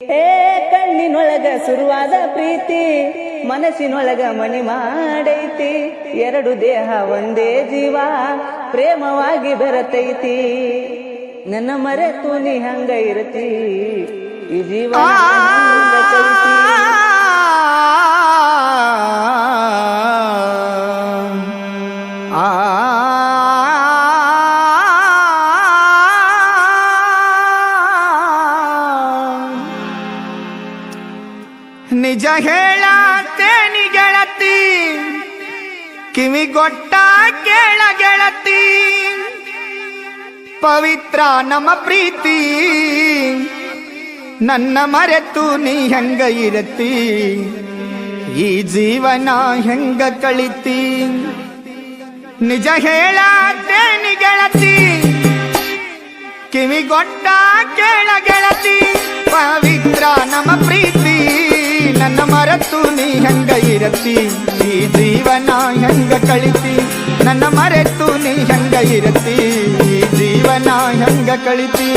ಹೇ ಕಣ್ಣಿನೊಳಗ ಶುರುವಾದ ಪ್ರೀತಿ ಮನಸ್ಸಿನೊಳಗ ಮಣಿ ಮಾಡೈತಿ. ಎರಡು ದೇಹ ಒಂದೇ ಜೀವ ಪ್ರೇಮವಾಗಿ ಬೆರತೈತಿ. ನನ್ನ ಮರೆತು ನೀ ಹಂಗ ಇರತಿ ಈ ಜೀವ ನಿಜ ಹೇಳತೇನಿ ಗೆಳತಿ. ಕಿವಿಗೊಟ್ಟ ಕೇಳ ಗೆಳತಿ. ಪವಿತ್ರ ನಮ್ಮ ಪ್ರೀತಿ. ನನ್ನ ಮರೆತು ನೀ ಹೆಂಗ ಇರತಿ ಈ ಜೀವನ ಹೆಂಗ ಕಳಿತಿ? ನಿಜ ಹೇಳತೇನಿ ಗೆಳತಿ. ಕಿವಿಗೊಟ್ಟ ಕೇಳ ಗೆಳತಿ. ಪವಿತ್ರ ಇರತಿ ಈ ಜೀವನ ಹೆಂಗ ಕಳಿತಿ ನನ್ನ ಮರೆತು ನೀ ಹೆಂಗ ಇರತಿ ಈ ಜೀವನ ಹೆಂಗ ಕಳಿತಿ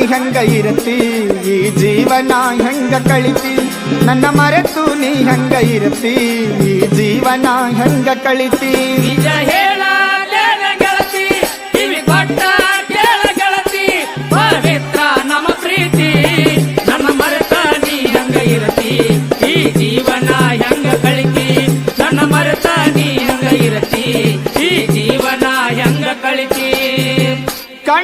ಹೆಂಗ ಇರತಿ? ಈ ಜೀವನ ಹೆಂಗ ಕಳಿತಿ? ನನ್ನ ಮರೆತು ನೀ ಹೆಂಗ ಇರತಿ? ಈ ಜೀವನ ಹೆಂಗ ಕಳಿತಿ?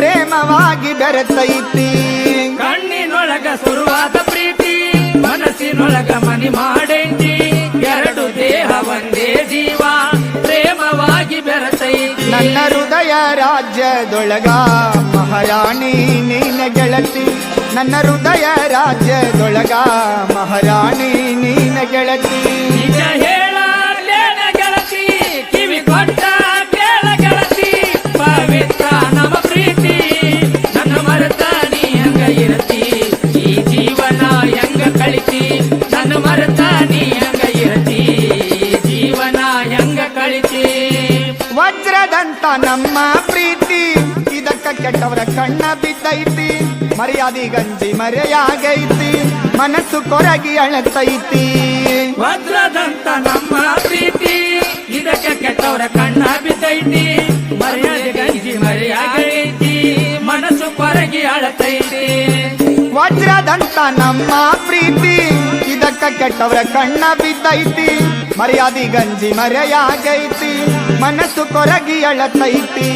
ಪ್ರೇಮವಾಗಿ ಬೆರೆತೈತಿ. ಕಣ್ಣಿನೊಳಗ ಶುರುವಾದ ಪ್ರೀತಿ ಮನಸ್ಸಿನೊಳಗ ಮನಿ ಮಾಡೈತಿ. ಎರಡು ದೇಹ ಒಂದೇ ಜೀವ ಪ್ರೇಮವಾಗಿ ಬೆರೆತೈತಿ. ನನ್ನ ಹೃದಯ ರಾಜ್ಯದೊಳಗ ಮಹಾರಾಣಿ ನೀನ ಗೆಳತಿ. ನನ್ನ ಹೃದಯ ರಾಜ್ಯದೊಳಗ ಮಹಾರಾಣಿ ನೀನ ಗೆಳತಿ. ಹೇಳ ಗೆಳತಿ ಕಿವಿ ಕೊಟ್ಟ ಕಳಿತಿ ವಜ್ರದಂತ ನಮ್ಮ ಪ್ರೀತಿ ಇದಕ್ಕ ಕೆಟ್ಟವರ ಕಣ್ಣ ಬಿದ್ದೈತಿ. ಮರ್ಯಾದಿ ಗಂಜಿ ಮರೆಯಾಗೈತಿ ಮನಸ್ಸು ಕೊರಗಿ ಅಳತೈತಿ. ವಜ್ರದಂತ ನಮ್ಮ ಪ್ರೀತಿ ಇದಕ್ಕ ಕೆಟ್ಟವರ ಕಣ್ಣ ಬಿದ್ದೈತಿ. ಮರ್ಯಾದೆ ಗಂಜಿ ಮರೆಯಾಗೈತಿ ಮನಸ್ಸು ಕೊರಗಿ ಅಳತೈತಿ. ವಜ್ರದಂತ ನಮ್ಮ ಪ್ರೀತಿ ಇದಕ್ಕ ಕೆಟ್ಟವರ ಕಣ್ಣ ಬಿದ್ದೈತಿ. ಮರ್ಯಾದಿ ಗಂಜಿ ಮರೆಯಾಗೈತಿ ಮನಸ್ಸು ಕೊರಗಿ ಅಳತೈತಿ.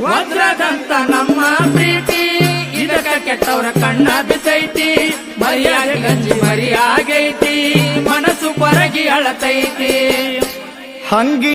ವಜ್ರದಂತ ನಮ್ಮ ಪ್ರೀತಿ ಇದಕ್ಕ ಕೆಟ್ಟವರ ಕಣ್ಣ ಬಿಸೈತಿ. ಮರ್ಯಾದಿ ಗಂಜಿ ಮರಿಯಾಗೈತಿ ಮನಸ್ಸು ಕೊರಗಿ ಅಳತೈತಿ. ಹಂಗಿ